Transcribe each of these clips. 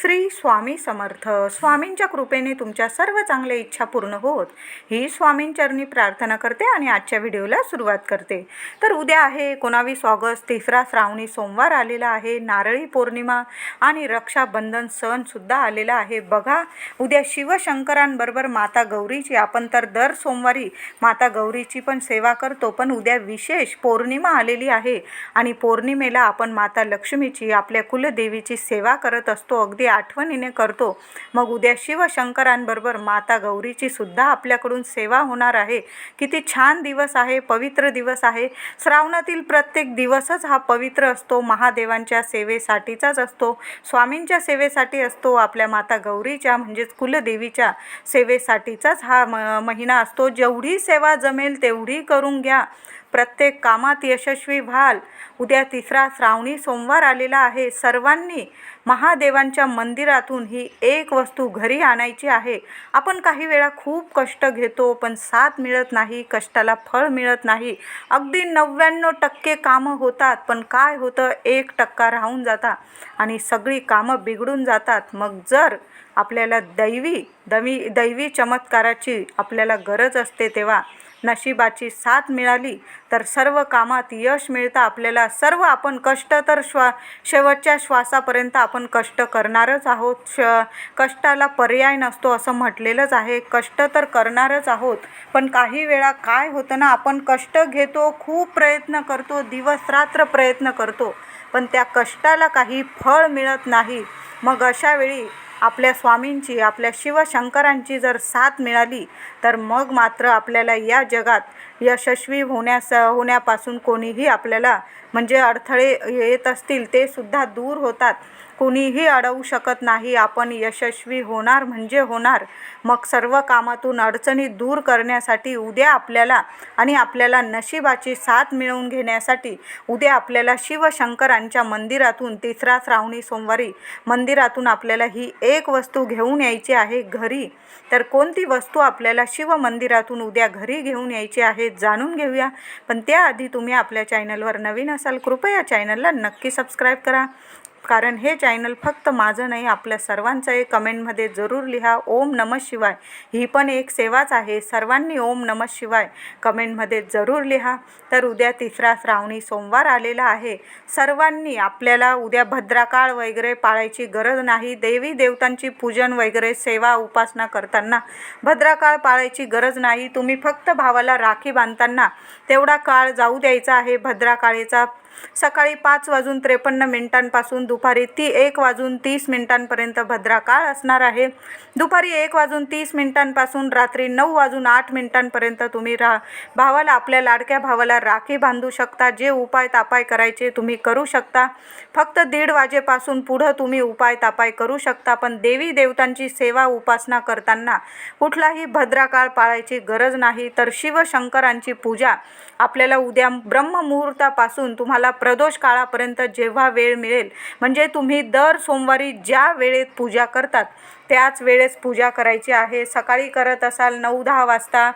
श्री स्वामी समर्थ. स्वामींच्या कृपेने तुमच्या सर्व चांगल्या इच्छा पूर्ण होत. ही स्वामींचरणी प्रार्थना करते आणि आजच्या व्हिडिओला सुरुवात करते. तर उद्या आहे एकोणावीस ऑगस्ट तिसरा श्रावणी सोमवार आलेला आहे नारळी पौर्णिमा आणि रक्षाबंधन सणसुद्धा आलेला आहे. बघा उद्या शिवशंकरांबरोबर माता गौरीची आपण तर दर सोमवारी माता गौरीची पण सेवा करतो पण उद्या विशेष पौर्णिमा आलेली आहे. आणि पौर्णिमेला आपण माता लक्ष्मीची आपल्या कुलदेवीची सेवा करत असतो. अगदी आठवणीने करतो. मग उद्या शिवशंकरांबरोबर माता गौरीची सुद्धा आपल्याकडून सेवा होणार आहे. किती छान दिवस आहे पवित्र दिवस आहे. श्रावणातील प्रत्येक दिवसच हा पवित्र असतो. महादेवांच्या सेवेसाठीचाच असतो. स्वामींच्या सेवेसाठी असतो. आपल्या माता गौरीच्या म्हणजेच कुलदेवीच्या सेवेसाठीचाच हा म महिना असतो. जेवढी सेवा जमेल तेवढी करून घ्या. प्रत्येक कामात यशस्वी व्हाल. उद्या तिसरा श्रावणी सोमवार आलेला आहे. सर्वांनी महादेवांच्या मंदिरातून ही एक वस्तू घरी आणायची आहे. आपण काही वेळा खूप कष्ट घेतो पण साथ मिळत नाही कष्टाला फळ मिळत नाही. अगदी नव्याण्णव टक्के कामं होतात पण काय होतं? एक टक्का राहून जाता आणि सगळी कामं बिघडून जातात. मग जर आपल्याला दैवी दवी दैवी चमत्काराची आपल्याला गरज असते तेव्हा नशिबाची साथ मिळाली तर सर्व कामात यश मिळतं आपल्याला सर्व आपण कष्ट तर श्वा शेवटच्या श्वासापर्यंत आपण कष्ट करणारच आहोत. श कष्टाला पर्याय नसतो असं म्हटलेलंच आहे. कष्ट तर करणारच आहोत. पण काही वेळा काय होतं ना आपण कष्ट घेतो खूप प्रयत्न करतो दिवस रात्र प्रयत्न करतो पण त्या कष्टाला काही फळ मिळत नाही. मग अशावेळी आपल्या स्वामींची आपल्या शिवशंकरांची जर साथ मिळाली तर मग मात्र आपल्याला या जगात यशस्वी होण्यास होण्यापासून कोणीही आपल्याला म्हणजे अडथळे येत असतील ते सुद्धा दूर होतात. कोणीही अडवू शकत नाही. आपण यशस्वी होणार म्हणजे होणार. मग सर्व कामातून अडचणी दूर करण्यासाठी उद्या आपल्याला आणि आपल्याला नशिबाची साथ मिळवून घेण्यासाठी उद्या आपल्याला शिवशंकरांच्या मंदिरातून तिसरा श्रावणी सोमवारी मंदिरातून आपल्याला ही एक वस्तू घेऊन यायची आहे घरी. तर कोणती वस्तू आपल्याला शिव मंदिरातून उद्या घरी घेऊन यायचे आहेत जाणून घेऊया. पण त्याआधी तुम्ही आपल्या चॅनलवर नवीन असाल कृपया चॅनलला नक्की सबस्क्राईब करा. कारण हे चॅनल फक्त माझं नाही आपल्या सर्वांचं आहे कमेंटमध्ये जरूर लिहा. ओम नमः शिवाय. ही पण एक सेवाच आहे. सर्वांनी ओम नमः शिवाय कमेंटमध्ये जरूर लिहा. तर उद्या तिसरा श्रावणी सोमवार आलेला आहे. सर्वांनी आपल्याला उद्या भद्राकाळ वगैरे पाळायची गरज नाही. देवी देवतांची पूजन वगैरे सेवा उपासना करताना भद्राकाळ पाळायची गरज नाही. तुम्ही फक्त भावाला राखी बांधताना तेवढा काळ जाऊ द्यायचा आहे. भद्राकाळीचा सकाळी पाच वाजून त्रेपन्न मिनिटांपासून दुपारी ती एक वाजून तीस मिनिटांपर्यंत भद्राकाळ असणार आहे. दुपारी एक वाजून तीस मिनिटांपासून रात्री नऊ वाजून आठ मिनिटांपर्यंत तुम्ही रा भावाला आपल्या लाडक्या भावाला राखी बांधू शकता जे उपाय तापाय करायचे तुम्ही करू शकता. फक्त दीड वाजेपासून पुढं तुम्ही उपाय तापाय करू शकता पण देवी देवतांची सेवा उपासना करताना कुठलाही भद्राकाळ पाळायची गरज नाही. तर शिवशंकरांची पूजा आपल्याला उद्या ब्रह्ममुहूर्तापासून तुम्हाला प्रदोष काळापर्यंत जेव्हा वेळ मिळेल म्हणजे तुम्ही दर सोमवारी ज्या वेळेत पूजा करतात त्याच वेळेस पूजा करायची आहे. सकाळी करत असाल नऊ दहा वाजता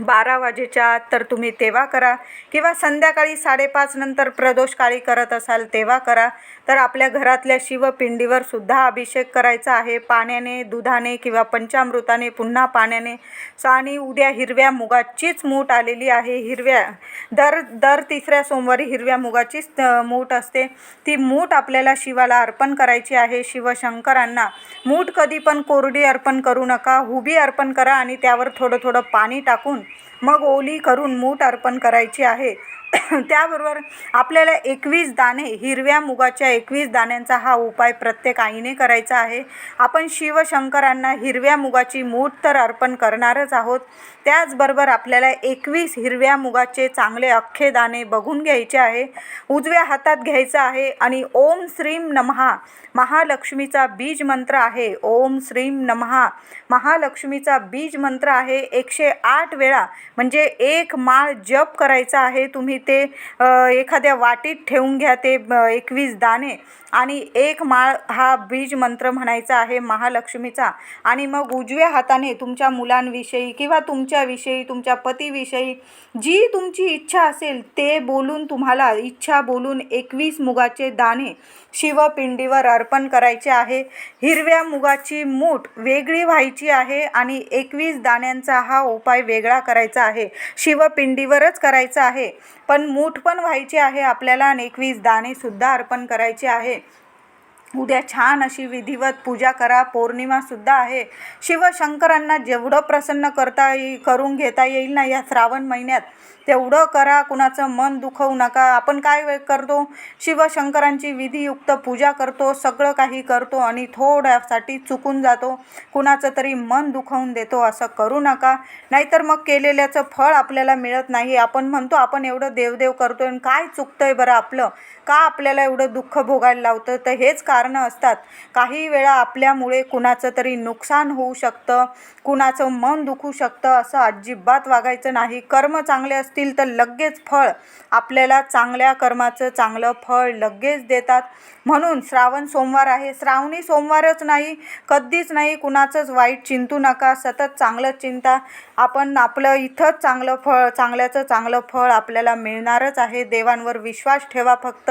बारा वाजेच्या आत तर तुम्ही तेव्हा करा. किंवा संध्याकाळी साडेपाच नंतर प्रदोष काळी करत असाल तेव्हा करा. तर आपल्या घरातल्या शिवपिंडीवर सुद्धा अभिषेक करायचा आहे. पाण्याने दुधाने किंवा पंचामृताने पुन्हा पाण्याने. आणि उद्या हिरव्या मुगाचीच मूठ आलेली आहे. हिरव्या दर दर तिसऱ्या सोमवारी हिरव्या मुगाचीच मूठ असते. ती मूठ आपल्याला शिवाला अर्पण करायची आहे. शिवशंकरांना मूठ कधी पण कोरडी अर्पण करू नका. हुबी अर्पण करा आणि त्यावर थोडं थोडं पाणी टाकून मग ओली करून मूठ अर्पण करायची आहे. त्याबरोबर आपल्याला एकवीस दाणे हिरव्या मुगाच्या एकवीस दाण्यांचा हा उपाय प्रत्येक आईने करायचा आहे. आपण शिवशंकरांना हिरव्या मुगाची मूठ तर अर्पण करणारच आहोत. त्याचबरोबर आपल्याला एकवीस हिरव्या मुगाचे चांगले अख्खे दाणे बघून घ्यायचे आहे. उजव्या हातात घ्यायचं आहे आणि ओम श्रीम नमहा महालक्ष्मीचा बीज मंत्र आहे. ओम श्रीम नमहा महालक्ष्मीचा बीज मंत्र आहे. एकशे आठ वेळा म्हणजे एक माळ जप करायचा आहे. तुम्ही ते एखाद्या वाटीत ठेवून घ्या ते एकवीस दाणे. आणि एक माळ हा बीज मंत्र म्हणायचा आहे महालक्ष्मीचा. आणि मग उजव्या हाताने तुमच्या मुलांविषयी किंवा तुमच्याविषयी तुमच्या पतीविषयी जी तुमची इच्छा असेल ते बोलून तुम्हाला इच्छा बोलून एकवीस मुगाचे दाणे शिवपिंडीवर अर्पण करायचे आहे. हिरव्या मुगाची मूठ वेगळी व्हायची आहे आणि एकवीस दाण्यांचा हा उपाय वेगळा करायचा आहे. शिवपिंडीवरच करायचा आहे. पण मूठ पण व्हायची आहे आपल्याला. आणि एकवीस दाणेसुद्धा अर्पण करायचे आहे. उद्या छान अशी विधिवत पूजा करा. पौर्णिमासुद्धा आहे. शिवशंकरांना जेवढं प्रसन्न करता येईल करून घेता येईल ना या श्रावण महिन्यात? तेवढं करा कुणाचं मन दुखवू नका. आपण काय करतो? शिवशंकरांची विधियुक्त पूजा करतो सगळं काही करतो आणि थोड्यासाठी चुकून जातो. कुणाचं तरी मन दुखवून देतो असं करू नका. नाहीतर मग केलेल्याचं फळ आपल्याला मिळत नाही. आपण म्हणतो आपण एवढं देवदेव करतो आणि काय चुकतं आहे बरं आपलं? का आपल्याला एवढं दुःख भोगायला लावतं? तर हेच कारणं असतात. काही वेळा आपल्यामुळे कुणाचं तरी नुकसान होऊ शकतं कुणाचं मन दुखू शकतं असं अजिबात वागायचं नाही. कर्म चांगले असतील तर लगेच फळ आपल्याला चांगल्या कर्माचं चांगलं फळ लगेच देतात. म्हणून श्रावण सोमवार आहे. श्रावणी सोमवारच नाही कधीच नाही कुणाचंच वाईट चिंतू नका. सतत चांगलं चिंता. आपण आपलं इथंच चांगलं फळ चांगल्याचं चांगलं फळ आपल्याला मिळणारच आहे. देवांवर विश्वास ठेवा फक्त.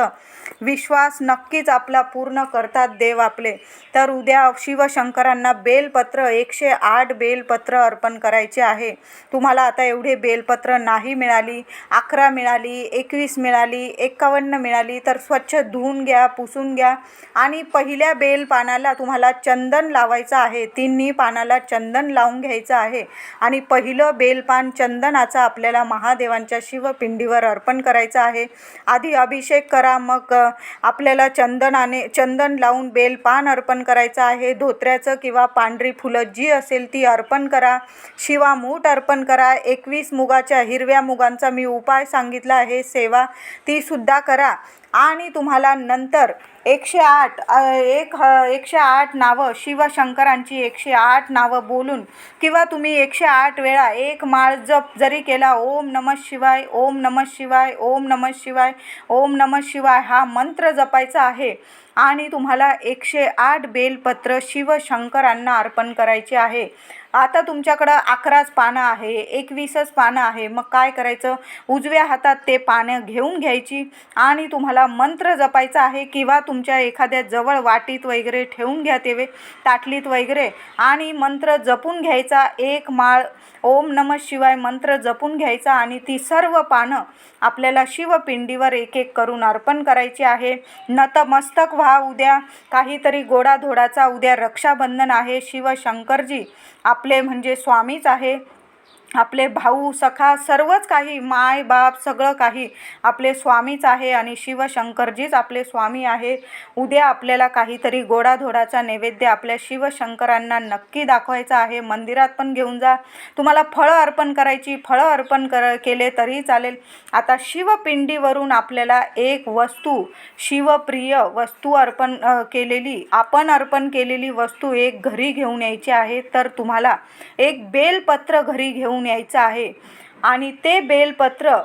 विश्वास नक्कीच आपला पूर्ण करतात देव आपले. तर उद्या शिवशंकरांना बेलपत्र एकशे आठ बेलपत्र अर्पण करायचे आहे. तुम्हाला आता एवढे बेलपत्र नाही मिळाली अकरा मिळाली एकवीस मिळाली एकावन्न मिळाली तर स्वच्छ धुवून घ्या पुसून घ्या. आणि पहिल्या बेल पानाला तुम्हाला चंदन लावायचं आहे. तिन्ही पानाला चंदन लावून घ्यायचं आहे. आणि पहिलं बेलपान चंदनाचा आपल्याला महादेवांच्या शिवपिंडीवर अर्पण करायचं आहे. आधी अभिषेक करा मग आपल्याला चंदनाने चंदन लावून बेलपान अर्पण करायचं आहे. धोत्र्याचं किंवा पांढरी फुलं जी असेल ती अर्पण करा. शिवा मूठ अर्पण करा. एकवीस मुगाच्या हिरव्या मुगांचा मी उपाय सांगितला आहे. सेवा तीसुद्धा करा. आणि तुम्हाला नंतर एकशे आठ एक ह एकशे आठ नावं शिवशंकरांची एकशे आठ नावं बोलून किंवा तुम्ही एकशे आठ वेळा एक माळ जप जरी केला ओम नमः शिवाय ओम नमः शिवाय ओम नमः शिवाय ओम नमः शिवाय हा मंत्र जपायचा आहे आणि तुम्हाला एकशे आठ बेलपत्र शिवशंकरांना अर्पण करायचे आहे. आता तुमच्याकडं अकराच पानं आहे एकवीसच पानं आहे मग काय करायचं? उजव्या हातात ते पानं घेऊन घ्यायची आणि तुम्हाला मंत्र जपायचा आहे किंवा तुमच्या एखाद्या जवळ वाटीत वगैरे ठेवून घ्या तेवे ताटलीत वगैरे आणि मंत्र जपून घ्यायचा. एक माळ ओम नम शिवाय मंत्र जपून घ्यायचा आणि ती सर्व पानं आपल्याला शिवपिंडीवर एक एक करून अर्पण करायची आहे. नतमस्तक व्हा उद्या. काहीतरी गोडाधोडाचा उद्या रक्षाबंधन आहे. शिवशंकरजी आपले म्हणजे स्वामीच आहे. आपले भाऊ सखा सर्वच काही माय बाप सगळं काही आपले स्वामीच आहे आणि शिवशंकरजीच आपले स्वामी आहे. उद्या आपल्याला काहीतरी गोडाधोडाचा नैवेद्य आपल्या शिवशंकरांना नक्की दाखवायचा आहे. मंदिरात पण घेऊन जा. तुम्हाला फळं अर्पण करायची फळं अर्पण कर केले तरी चालेल. आता शिवपिंडीवरून आपल्याला एक वस्तू शिवप्रिय वस्तू अर्पण केलेली आपण अर्पण केलेली वस्तू एक घरी घेऊन यायची आहे. तर तुम्हाला एक बेलपत्र घरी घेऊन यायचं आहे. आणि ते बेलपत्र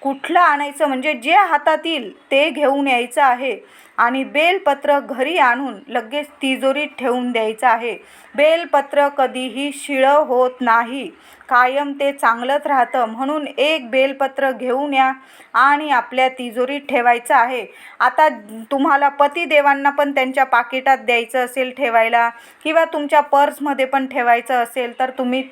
कुठलं आणायचं म्हणजे जे हातात येईल ते घेऊन यायचं आहे. आणि बेलपत्र घरी आणून लगेच तिजोरीत ठेवून द्यायचं आहे. बेलपत्र कधीही शिळं होत नाही. कायम ते चांगलंच राहतं. म्हणून एक बेलपत्र घेऊन या आणि आपल्या तिजोरीत ठेवायचं आहे. आता तुम्हाला पतिदेवांना पण त्यांच्या पाकिटात द्यायचं असेल ठेवायला किंवा तुमच्या पर्समध्ये पण ठेवायचं असेल तर तुम्ही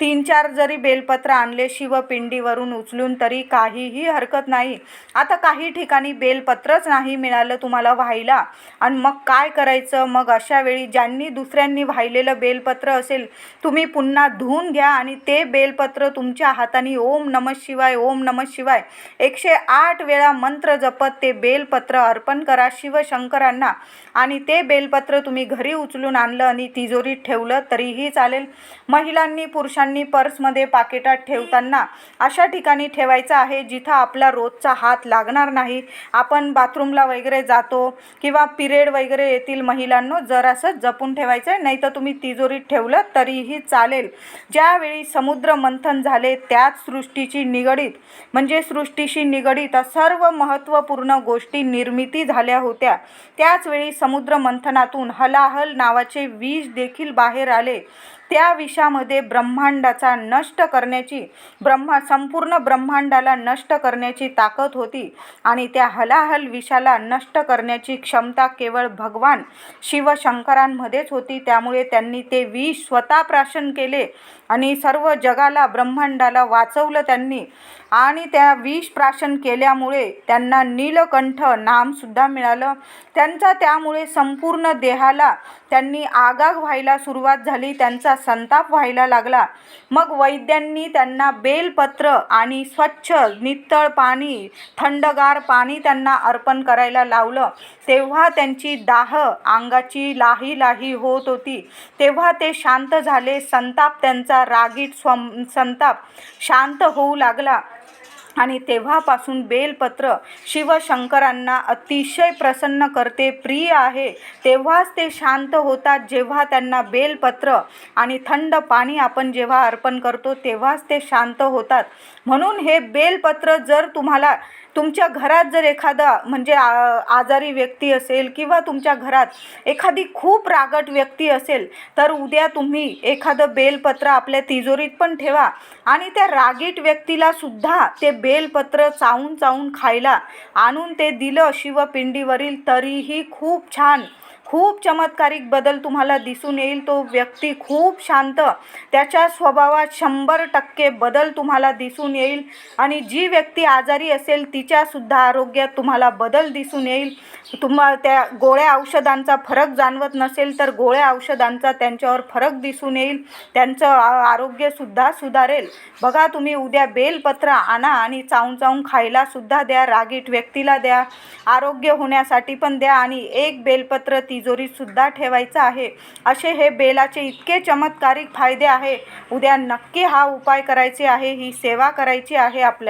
तीन चार जरी बेलपत्र आणले शिवपिंडीवरून उचलून तरी काहीही हरकत नाही. आता काही ठिकाणी बेलपत्रच नाही मिळालं तुम्हाला व्हायला. आणि मग काय करायचं? मग अशा वेळी ज्यांनी दुसऱ्यांनी वाहिलेलं बेलपत्र असेल तुम्ही पुन्हा धुवून घ्या आणि ते बेलपत्र तुमच्या हाताने ओम नम शिवाय ओम नम शिवाय. एकशे आठ वेळा मंत्र जपत ते बेलपत्र अर्पण करा शिवशंकरांना. आणि ते बेलपत्र तुम्ही घरी उचलून आणलं आणि तिजोरीत ठेवलं तरीही चालेल. महिलांनी पुरुषांनी पर्समध्ये पाकिटात ठेवताना अशा ठिकाणी ठेवायचं आहे जिथं आपला रोजचा हात लागणार नाही. आपण बाथरूमला वगैरे जातो किंवा पिरियड वगैरे येतील महिलांनो जरासं जपून ठेवायचं आहे नाही तर तुम्ही तिजोरीत ठेवलं तरीही चालेल. ज्यावेळी समुद्र मंथन झाले त्याच सृष्टीची निगडीत. म्हणजे सृष्टीशी निगडीत सर्व महत्त्वपूर्ण गोष्टी निर्मिती झाल्या होत्या. त्याचवेळी समुद्र मंथनातून हलाहल नावाचे विष देखील बाहेर आले. त्या विषामध्ये ब्रह्मांडाचा नष्ट करण्याची ब्रह्मा संपूर्ण ब्रह्मांडाला नष्ट करण्याची ताकद होती आणि त्या हलाहल विषाला नष्ट करण्याची क्षमता केवळ भगवान शिवशंकरांमध्येच होती. त्यामुळे त्यांनी ते विष स्वतः प्राशन केले आणि सर्व जगाला ब्रह्मांडाला वाचवलं त्यांनी. आणि त्या विष प्राशन केल्यामुळे त्यांना नीलकंठ नामसुद्धा मिळालं. त्यांचा त्यामुळे संपूर्ण देहाला त्यांनी आगाग व्हायला सुरुवात झाली त्यांचा संताप व्हायला लागला. मग वैद्यांनी त्यांना बेलपत्र आणि स्वच्छ नितळ पाणी थंडगार पाणी त्यांना अर्पण करायला लावलं. तेव्हा त्यांची दाह अंगाची लाही लाही होत होती. तेव्हा ते शांत झाले. संताप त्यांचा रागीट स्व संताप शांत होऊ लागला. आणि तेव्हापासून बेलपत्र शिवशंकरांना अतिशय प्रसन्न करते प्रिय आहे. तेव्हाच ते शांत होतात जेव्हा त्यांना बेलपत्र आणि थंड पाणी आपण जेव्हा अर्पण करतो तेव्हाच ते शांत होतात. म्हणून हे बेलपत्र जर तुम्हाला तुमच्या घरात जर एखादा म्हणजे आ- आजारी व्यक्ती असेल किंवा तुमच्या घरात एखादी खूप रागट व्यक्ती असेल तर उद्या तुम्ही एखादं बेलपत्र आपल्या तिजोरीत पण ठेवा आणि त्या रागीट व्यक्तीला सुद्धा ते बेलपत्र चावून चावून खायला आणून ते दिलं शिवपिंडीवरील तरीही खूप छान. खूप चमत्कारिक बदल तुम्हाला दिसून येईल. तो व्यक्ती खूप शांत त्याच्या स्वभावात शंभर टक्के बदल तुम्हाला दिसून येईल. आणि जी व्यक्ती आजारी असेल तिच्यासुद्धा आरोग्यात तुम्हाला बदल दिसून येईल. तुम्हा त्या गोळ्या औषधांचा फरक जाणवत नसेल तर गोळ्या औषधांचा त्यांच्यावर फरक दिसून येईल. त्यांचं आरोग्यसुद्धा सुधारेल. बघा तुम्ही उद्या बेलपत्र आणा आणि चावून चावून खायलासुद्धा द्या रागीट व्यक्तीला द्या. आरोग्य होण्यासाठी पण द्या आणि एक बेलपत्र ती सुद्धा ठेवायचा आहे. असे हे बेलाचे इतके चमत्कारिक फायदे आहे. उद्या नक्की हा उपाय करायचे आहे ही सेवा करायची आहे आपल्या